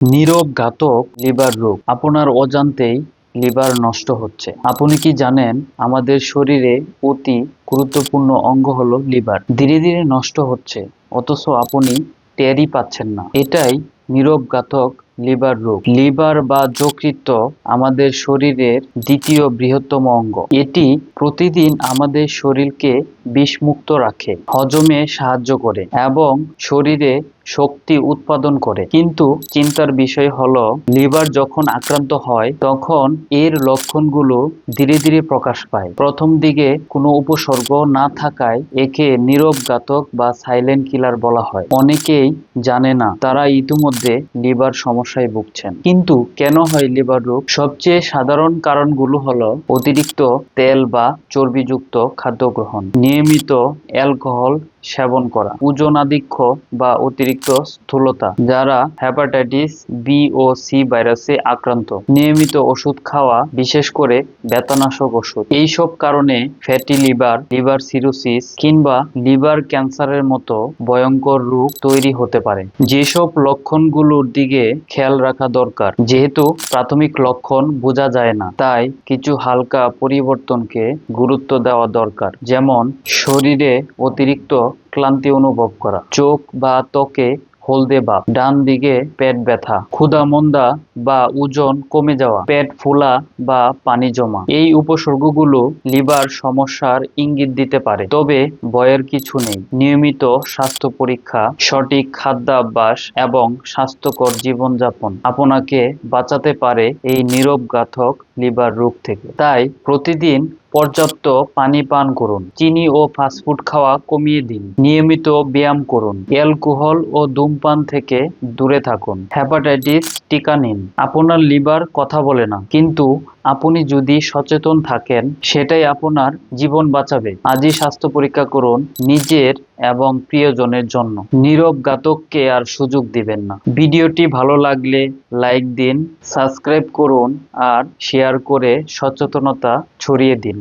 নীরব ঘাতক লিভার রোগ। আপনার অজান্তেই লিভার নষ্ট হচ্ছে। আপনি কি জানেন, আমাদের শরীরে অতি গুরুত্বপূর্ণ অঙ্গ হলো লিভার। ধীরে ধীরে নষ্ট হচ্ছে, অথচ আপনি টেরই পাচ্ছেন না। এটাই নীরব ঘাতক লিভার রোগ। লিভার বা যকৃত আমাদের শরীরের দ্বিতীয় বৃহত্তম অঙ্গ। এটি প্রতিদিন আমাদের শরীরকে বিষমুক্ত রাখে, হজমে সাহায্য করে এবং শরীরে শক্তি উৎপাদন করে। কিন্তু চিন্তার বিষয় হলো, লিভার যখন আক্রান্ত হয়, তখন এর লক্ষণগুলো ধীরে ধীরে প্রকাশ পায়। প্রথম দিকে কোনো উপসর্গ না থাকায় একে নীরব ঘাতক বা সাইলেন্ট কিলার বলা হয়। অনেকেই জানে না, তারা ইতিমধ্যে লিভার সমস্যায় ভুগছেন। কিন্তু কেন হয় লিভার রোগ? সবচেয়ে সাধারণ কারণগুলো হলো অতিরিক্ত তেল বা চর্বিযুক্ত খাদ্য গ্রহণ। নিয়মিত অ্যালকোহল সেবন করা। ওজনাধিক্য বা অতিরিক্ত স্থূলতা, যারা হেপাটাইটিস বি ও সি ভাইরাসে আক্রান্ত। নিয়মিত ওষুধ খাওয়া, বিশেষ করে বেতানাশক ওষুধ। এইসব কারণে ফ্যাটি লিভার লিভার সিরোসিস কিংবা লিভার ক্যান্সারের মতো ভয়ঙ্কর রোগ তৈরি হতে পারে। যেসব লক্ষণগুলোর দিকে খেয়াল রাখা দরকার, যেহেতু প্রাথমিক লক্ষণ বোঝা যায় না, তাই কিছু হালকা পরিবর্তনকে গুরুত্ব দেওয়া দরকার। যেমন, শরীরে অতিরিক্ত ক্লান্তি অনুভব করা। চোখ বা ত্বকে হলদে ভাব ডান দিকে পেট ব্যথা, ক্ষুধা মন্দা বা ওজন কমে যাওয়া, পেট ফোলা বা পানি জমা। এই উপসর্গগুলো লিভার সমস্যার ইঙ্গিত দিতে পারে। তবে ভয়ের কিছু নেই। নিয়মিত স্বাস্থ্য পরীক্ষা, সঠিক খাদ্যাভ্যাস এবং স্বাস্থ্যকর জীবনযাপন আপনাকে বাঁচাতে পারে এই নীরব ঘাতক লিভার রোগ থেকে। তাই প্রতিদিন পর্যাপ্ত পানি পান করুন। চিনি ও ফাস্টফুড খাওয়া কমিয়ে দিন। নিয়মিত ব্যায়াম করুন। অ্যালকোহল ও ধূমপান থেকে দূরে থাকুন। হ্যাপাটাইটিস টিকা নিন। আপনার লিভার কথা বলে না। কিন্তু আপনি যদি সচেতন থাকেন, সেটাই আপনার জীবন বাঁচাবে। আজই স্বাস্থ্য পরীক্ষা করুন নিজের এবং প্রিয়জনের জন্য। নীরব ঘাতককে আর সুযোগ দিবেন না। ভিডিওটি ভালো লাগলে লাইক দিন, সাবস্ক্রাইব করুন আর শেয়ার করে সচেতনতা ছড়িয়ে দিন।